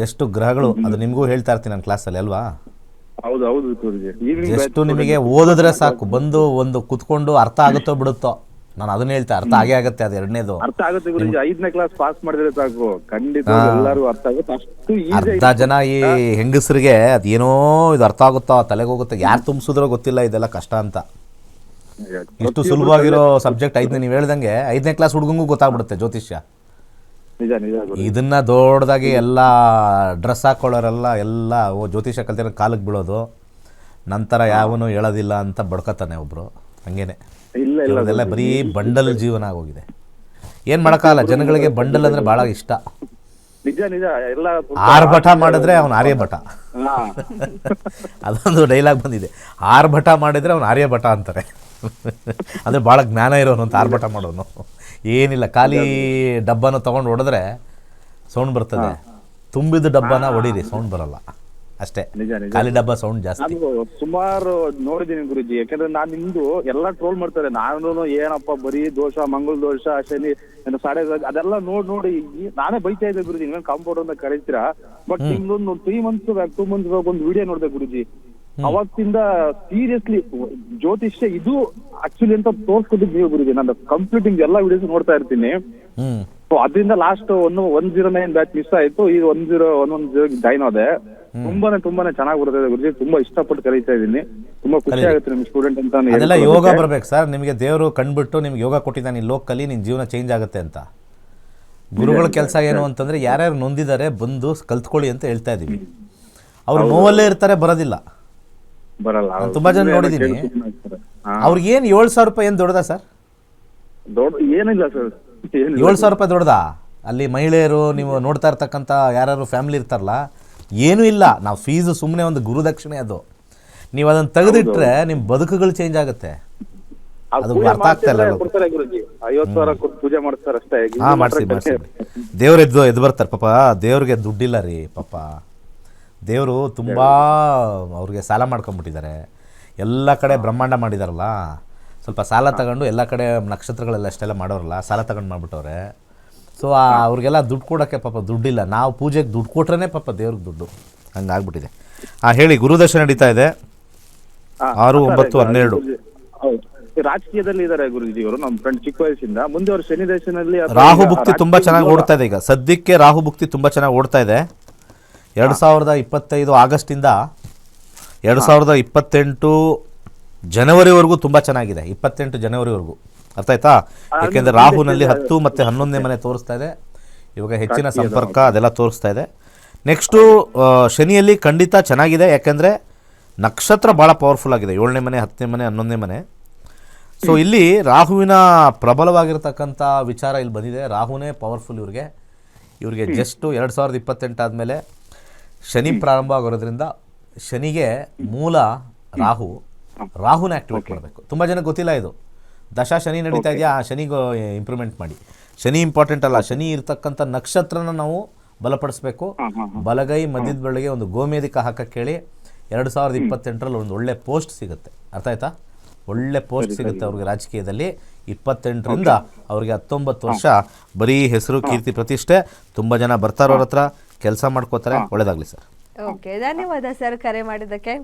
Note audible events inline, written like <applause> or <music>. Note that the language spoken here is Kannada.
ಜಸ್ಟ್ ಗ್ರಹಗಳು ಅದು ನಿಮಗೂ ಹೇಳ್ತಾ ಇರ್ತೀನಿ ನನ್ನ ಕ್ಲಾಸಲ್ಲಿ ಅಲ್ವಾ? ಹೌದು ಹೌದು ಗುರುಜಿ. ಈವ್ನಿಂಗ್ ಜಸ್ಟ್ ನಿಮಗೆ ಓದಿದ್ರೆ ಸಾಕು ಬಂದು ಒಂದು ಕುತ್ಕೊಂಡು ಅರ್ಥ ಆಗುತ್ತೋ ಬಿಡುತ್ತೋ? ನಾನು ಅದನ್ನ ಹೇಳ್ತೆ ಅರ್ಥ ಆಗೇ ಆಗುತ್ತೆ ಅದು ಎರಡನೇದು. ಅರ್ಥ ಆಗುತ್ತೆ ಗುರುಜಿ ಐದನೇ ಕ್ಲಾಸ್ ಪಾಸ್ ಮಾಡಿದ್ರೆ ಸಾಕು. ಖಂಡಿತ ಎಲ್ಲರೂ ಅರ್ಥ ಆಗುತ್ತೆ. ಅಷ್ಟು ಈಸಿ ಅರ್ಧ ಜನ ಈ ಹೆಂಗಸರಿಗೆ ಅದೇನೋ ಇದು ಅರ್ಥ ಆಗುತ್ತೋ ತಲೆಗೆ ಹೋಗುತ್ತೆ ಯಾರು ತುಂಬಿಸಿದ್ರೋ ಗೊತ್ತಿಲ್ಲ ಇದೆಲ್ಲ ಕಷ್ಟ ಅಂತ. ಇಷ್ಟು ಸುಲಭವಾಗಿರೋ ಸಬ್ಜೆಕ್ಟ್ ಐದನೇ ನೀವು ಹೇಳ್ದಂಗೆ ಐದನೇ ಕ್ಲಾಸ್ ಹುಡುಗಂಗೂ ಗೊತ್ತಾಗ್ಬಿಡುತ್ತೆ ಜ್ಯೋತಿಷ್ಯ. ನಿಜ ನಿಜ ಗುರು. ಇದನ್ನ ದೊಡ್ಡದಾಗಿ ಎಲ್ಲ ಡ್ರೆಸ್ ಹಾಕೊಳ್ಳೋರೆಲ್ಲ ಎಲ್ಲ ಓ ಜ್ಯೋತಿಷ ಕಲ್ತಿರೋ ಕಾಲಕ್ಕೆ ಬೀಳೋದು. ನಂತರ ಯಾವನು ಹೇಳೋದಿಲ್ಲ ಅಂತ ಬಡ್ಕೋತಾನೆ ಒಬ್ರು. ಹಂಗೇನೆ. ಇಲ್ಲ ಇಲ್ಲ ಅದೆಲ್ಲ ಬರೀ ಬಂಡಲ್ ಜೀವನ ಆಗೋಗಿದೆ. ಏನ್ ಮಾಡೋಕ್ಕಾಗಲ್ಲ ಜನಗಳಿಗೆ ಬಂಡಲ್ ಅಂದ್ರೆ ಬಹಳ ಇಷ್ಟ. ನಿಜ ನಿಜ. ಎಲ್ಲ ಆರ್ಭಟ ಮಾಡಿದ್ರೆ ಅವನು ಆರ್ಯಭಟ ಹಾ. ಅದೊಂದು ಡೈಲಾಗ್ ಬಂದಿದೆ. ಆರ್ಭಟ ಮಾಡಿದ್ರೆ ಅವನು ಆರ್ಯಭಟ ಅಂತಾರೆ. <laughs> ಅಂದ್ರೆ ಬಹಳ ಜ್ಞಾನ ಇರೋನು ಅಂತ ಆರ್ಭಟ ಮಾಡೋನು. ಏನಿಲ್ಲ ಖಾಲಿ ಡಬ್ಬನ ತಗೊಂಡು ಹೊಡೆದ್ರೆ ಸೌಂಡ್ ಬರ್ತದೆ. ತುಂಬಿದ ಡಬ್ಬನ ಹೊಡೀರಿ ಸೌಂಡ್ ಬರಲ್ಲ. ಅಷ್ಟೇ. ಖಾಲಿ ಡಬ್ಬ ಸೌಂಡ್ ಜಾಸ್ತಿ. ಸುಮಾರು ನೋಡಿದ್ದೀನಿ ಗುರುಜಿ ಯಾಕಂದ್ರೆ ನಾನು ನಿಮ್ದು ಎಲ್ಲಾ ಟ್ರೋಲ್ ಮಾಡ್ತಾರೆ. ನಾನು ಏನಪ್ಪ ಬರೀ ದೋಷ ಮಂಗಳ ದೋಷ ಶನಿ ಸಾಡೆ ಅದೆಲ್ಲ ನೋಡ್ ನೋಡಿ ನಾನೇ ಬೈತಾ ಇದ್ದೆ ಗುರುಜಿ ನೀವು ಕಾಂಪೌಂಡ್ ಅಂತ ಕರೀತೀರಾ? But ನಿಮ್ದೊಂದು three months back two months ಒಂದು ವಿಡಿಯೋ ನೋಡಿದೆ ಗುರುಜಿ. ಅವತ್ತಿಂದ ಸೀರಿಯಸ್ಲಿ ಜ್ಯೋತಿಷ್ಯ ಇದು ಆಕ್ಚುಲಿ ಅಂತ ತೋರ್ಸ್ಕೊಟ್ಟಿದ್ ನೀವು ಗುರುಜಿ. ನಾನು ಕಂಪ್ಲೀಟಿಂಗ್ ಎಲ್ಲಾ ವಿಡಿಯೋಸ್ ನೋಡ್ತಾ ಇರ್ತೀನಿ. ಸೊ ಅದರಿಂದ ಲಾಸ್ಟ್ ಒಂದು one zero nine batch miss ಆಯ್ತು. ಈಗ one zero one one zero join ಆದೆ. ತುಂಬಾನೇ ತುಂಬಾನೇ ಚೆನ್ನಾಗಿ ಬರುತ್ತೆ ಗುರುಜಿ. ತುಂಬಾ ಇಷ್ಟಪಟ್ಟು ಕಲಿತಾ ಇದ್ದೀನಿ. ತುಂಬಾ ಖುಷಿ ಆಗುತ್ತೆ ನಿಮ್ ಸ್ಟೂಡೆಂಟ್ ಅಂತ ಎಲ್ಲ ಅದೆಲ್ಲ ಯೋಗ ಬರ್ಬೇಕು ಸರ್. ನಿಮಗೆ ದೇವರು ಕಂಡ್ಬಿಟ್ಟು ನಿಮ್ಗೆ ಯೋಗ ಕೊಟ್ಟಿದ್ದಾನೆ ಲೋಕ್ ಲೋಕಲ್ಲಿ ನಿನ್ ಜೀವನ ಚೇಂಜ್ ಆಗುತ್ತೆ ಅಂತ. ಗುರುಗಳ ಕೆಲಸ ಏನು ಅಂತಂದ್ರೆ ಯಾರ್ಯಾರು ನೊಂದಿದ್ದಾರೆ ಬಂದು ಕಲ್ತ್ಕೊಳ್ಳಿ ಅಂತ ಹೇಳ್ತಾ ಇದೀವಿ ಅವ್ರು ನೋವಲ್ಲೇ ಇರ್ತಾರೆ ಬರೋದಿಲ್ಲ. ಬರಲ್ಲ. ತುಂಬಾ ಜನ ನೋಡಿದೀನಿ. ಹಾ. ಅವ್ರಿಗೆ ಏನು ಏಳು ಸಾವಿರ ರೂಪಾಯಿ ಏನು ದೊಡ್ಡದಾ ಸರ್? ದೊಡ್ಡ ಏನಿಲ್ಲ ಸರ್. ಏನಿಲ್ಲ. ಏಳು ಸಾವಿರ ರೂಪಾಯಿ ದೊಡ್ಡದಾ? ಅಲ್ಲಿ ಮಹಿಳೆಯರು ನೀವು ನೋಡ್ತಾ ಇರ್ತಕ್ಕಂಥ ಯಾರು ಫ್ಯಾಮಿಲಿ ಇರ್ತಾರಲ್ಲ ಏನೂ ಇಲ್ಲ. ನಾವು ಫೀಸು ಸುಮ್ಮನೆ ಒಂದು ಗುರುದಕ್ಷಿಣೆ ಅದು. ನೀವು ಅದನ್ನು ತೆಗೆದಿಟ್ರೆ ನಿಮ್ಮ ಬದುಕುಗಳು ಚೇಂಜ್ ಆಗುತ್ತೆ. ಆ ಅದು ಪೂಜೆ ಅರ್ಥ ಆಗ್ತಾ ಇಲ್ಲ ಮಾಡ್ತಿದ್ರೆ ಅಲ್ಲ. ಕೊಡ್ತಾರೆ ಗುರುಜಿ. ಐವತ್ತು ಸಾವಿರ ಕೊಟ್ಟು ಪೂಜೆ ಮಾಡ್ತಾರೆ ಅಷ್ಟೇ. ಹಾಂ ಮಾಡಿಸಿ. <laughs> ದೇವ್ರು ಎದ್ದು ಎದ್ದು ಬರ್ತಾರೆ. ಪಾಪ ದೇವ್ರಿಗೆ ದುಡ್ಡಿಲ್ಲ ರೀ ಪಾಪ. ದೇವರು ತುಂಬ ಅವ್ರಿಗೆ ಸಾಲ ಮಾಡ್ಕೊಂಬಿಟ್ಟಿದ್ದಾರೆ ಎಲ್ಲ ಕಡೆ ಬ್ರಹ್ಮಾಂಡ ಮಾಡಿದಾರಲ್ಲ ಸ್ವಲ್ಪ ಸಾಲ ತಗೊಂಡು ಎಲ್ಲ ಕಡೆ ನಕ್ಷತ್ರಗಳೆಲ್ಲ ಅಷ್ಟೆಲ್ಲ ಮಾಡೋರಲ್ಲ ಸಾಲ ತಗೊಂಡು ಮಾಡಿಬಿಟ್ಟವ್ರೆ. ಸೊ ಅವ್ರಿಗೆಲ್ಲ ದುಡ್ಡು ಕೊಡೋಕ್ಕೆ ಪಾಪ ದುಡ್ಡಿಲ್ಲ. ನಾವು ಪೂಜೆಗೆ ದುಡ್ಡು ಕೊಟ್ರೇ ಪಾಪ ದೇವ್ರಿಗೆ ದುಡ್ಡು. ಹಂಗಾಗ್ಬಿಟ್ಟಿದೆ ಆ ಹೇಳಿ ಗುರುದರ್ಶನ ನಡೀತಾ ಇದೆ? ಆರು ಒಂಬತ್ತು ಹನ್ನೆರಡು. ರಾಜಕೀಯದಲ್ಲಿ ಇದಾರೆ ಗುರುಜಿ ಅವರು ನಮ್ಮ ಫ್ರೆಂಡ್ ಚಿಕ್ಕ ವಯಸ್ಸಿಂದ. ಮುಂದೆ ಅವರು ಶನಿ ದರ್ಶನದಲ್ಲಿ ರಾಹು ಭುಕ್ತಿ ತುಂಬಾ ಚೆನ್ನಾಗಿ ಓಡ್ತಾ ಇದೆ ಈಗ. ಸದ್ಯಕ್ಕೆ ರಾಹು ಭುಕ್ತಿ ತುಂಬಾ ಚೆನ್ನಾಗಿ ಓಡ್ತಾ ಇದೆ. ಎರಡು ಸಾವಿರದ ಇಪ್ಪತ್ತೈದು ಆಗಸ್ಟಿಂದ ಎರಡು ಸಾವಿರದ ಇಪ್ಪತ್ತೆಂಟು ಜನವರಿವರೆಗೂ ತುಂಬ ಚೆನ್ನಾಗಿದೆ. ಇಪ್ಪತ್ತೆಂಟು ಜನವರಿವರೆಗೂ. ಅರ್ಥ ಆಯ್ತಾ? ಯಾಕೆಂದರೆ ರಾಹುನಲ್ಲಿ ಹತ್ತು ಮತ್ತು ಹನ್ನೊಂದನೇ ಮನೆ ತೋರಿಸ್ತಾ ಇದೆ. ಇವಾಗ ಹೆಚ್ಚಿನ ಸಂಪರ್ಕ ಅದೆಲ್ಲ ತೋರಿಸ್ತಾ ಇದೆ. ನೆಕ್ಸ್ಟು ಶನಿಯಲ್ಲಿ ಖಂಡಿತ ಚೆನ್ನಾಗಿದೆ. ಯಾಕೆಂದರೆ ನಕ್ಷತ್ರ ಭಾಳ ಪವರ್ಫುಲ್ ಆಗಿದೆ. ಏಳನೇ ಮನೆ ಹತ್ತನೇ ಮನೆ ಹನ್ನೊಂದನೇ ಮನೆ. ಸೊ ಇಲ್ಲಿ ರಾಹುವಿನ ಪ್ರಬಲವಾಗಿರ್ತಕ್ಕಂಥ ವಿಚಾರ ಇಲ್ಲಿ ಬಂದಿದೆ. ರಾಹುನೇ ಪವರ್ಫುಲ್ ಇವ್ರಿಗೆ. ಇವ್ರಿಗೆ ಜಸ್ಟು ಎರಡು ಸಾವಿರದ ಇಪ್ಪತ್ತೆಂಟು ಆದಮೇಲೆ ಶನಿ ಪ್ರಾರಂಭ ಆಗಿರೋದ್ರಿಂದ ಶನಿಗೆ ಮೂಲ ರಾಹು ರಾಹುನ ಆಕ್ಟಿವೇಟ್ ಮಾಡಬೇಕು. ತುಂಬ ಜನಕ್ಕೆ ಗೊತ್ತಿಲ್ಲ ಇದು. ದಶಾ ಶನಿ ನಡೀತಾ ಇದೆಯಾ? ಆ ಶನಿಗೆ ಇಂಪ್ರೂವ್ಮೆಂಟ್ ಮಾಡಿ. ಶನಿ ಇಂಪಾರ್ಟೆಂಟ್ ಅಲ್ಲ. ಶನಿ ಇರ್ತಕ್ಕಂಥ ನಕ್ಷತ್ರನ ನಾವು ಬಲಪಡಿಸ್ಬೇಕು. ಬಲಗೈ ಮಧ್ಯದ ಬೆಳಗ್ಗೆ ಒಂದು ಗೋಮೇದಿಕ ಹಾಕಕ್ಕೆ ಹೇಳಿ ಎರಡು ಸಾವಿರದ ಇಪ್ಪತ್ತೆಂಟರಲ್ಲಿ ಒಂದು ಒಳ್ಳೆ ಪೋಸ್ಟ್ ಸಿಗುತ್ತೆ. ಅರ್ಥ ಆಯ್ತಾ? ಒಳ್ಳೆ ಪೋಸ್ಟ್ ಸಿಗುತ್ತೆ ಅವ್ರಿಗೆ ರಾಜಕೀಯದಲ್ಲಿ. ಇಪ್ಪತ್ತೆಂಟರಿಂದ ಅವ್ರಿಗೆ ಹತ್ತೊಂಬತ್ತು ವರ್ಷ ಬರೀ ಹೆಸರು ಕೀರ್ತಿ ಪ್ರತಿಷ್ಠೆ. ತುಂಬ ಜನ ಬರ್ತಾರೋರ ಹತ್ರ. ಕೆಲಸ ಮಾಡ್ಕೋತಾರೆ ಒಳ್ಳೇದಾಗಲಿ ಸರ್. ಓಕೆ ಧನ್ಯವಾದ ಸರ್ ಕರೆ ಮಾಡಿದ್ದಕ್ಕೆ.